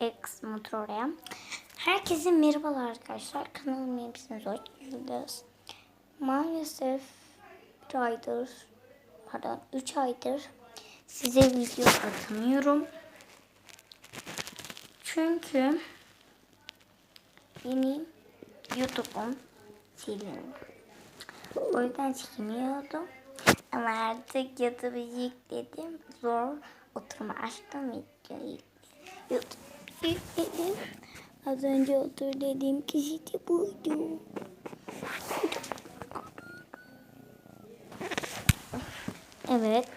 X motor oraya. Herkese merhabalar arkadaşlar. Kanalıma hepiniz hoş geldiniz. Maalesef bir aydır, pardon 3 aydır size video atamıyorum. Çünkü benim YouTube'um silindi. O yüzden çekmiyordum. Ama artık YouTube'u yükledim. Zor oturma açtım videoyu. YouTube yükledim. Az önce otur dediğim kişi de buydu. Evet.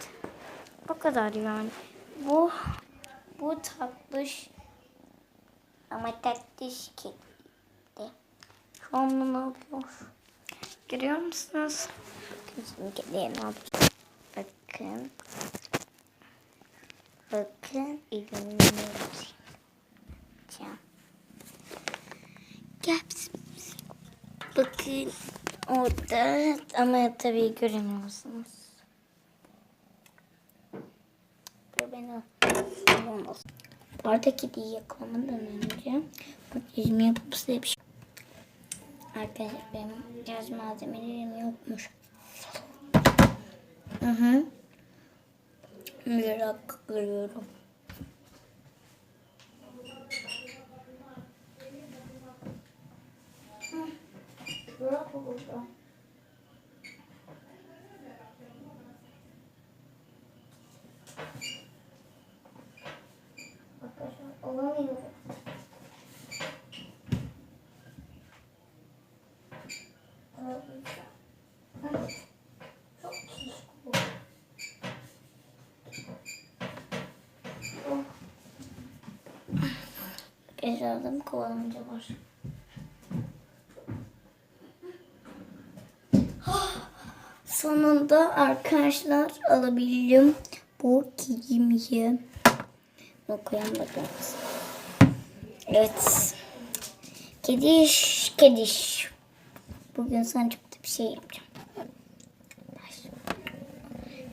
O kadar yani. Bu bu tatlış ama tatlış kedi. Şu an ne yapıyor? Görüyor musunuz? Ne? Bakın. Bakın elimi yapacağım. Gel pis. Bakın orada ama tabii göremiyorsunuz. Beni olmaz. Bu arada kediyi yakalamadan önce makyajımı yapıp size bir şey Arkadaşlar benim biraz malzemelerim yokmuş. Hı hı. Merak görüyorum. Bırak burada. Arkadaşlar alamıyorum. Çok şişko. Oh. Geçerdim kovalamaca var. Sonunda arkadaşlar alabildim bu. Bakayım bakın. Evet. Kediş, kediş. Bugün sana çok da bir şey yapacağım.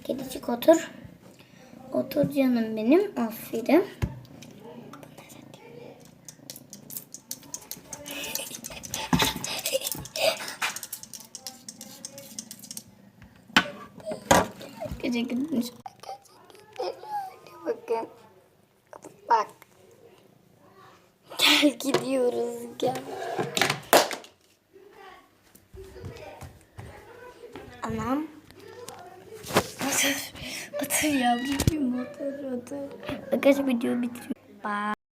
Kedicik otur. Otur canım benim. Aferin. Gece gitmiş. Bakın. Bak. Gel gidiyoruz gel. Anam. Otur. Otur yavrucuğum otur otur. Arkadaşlar video bitiriyor. Bye.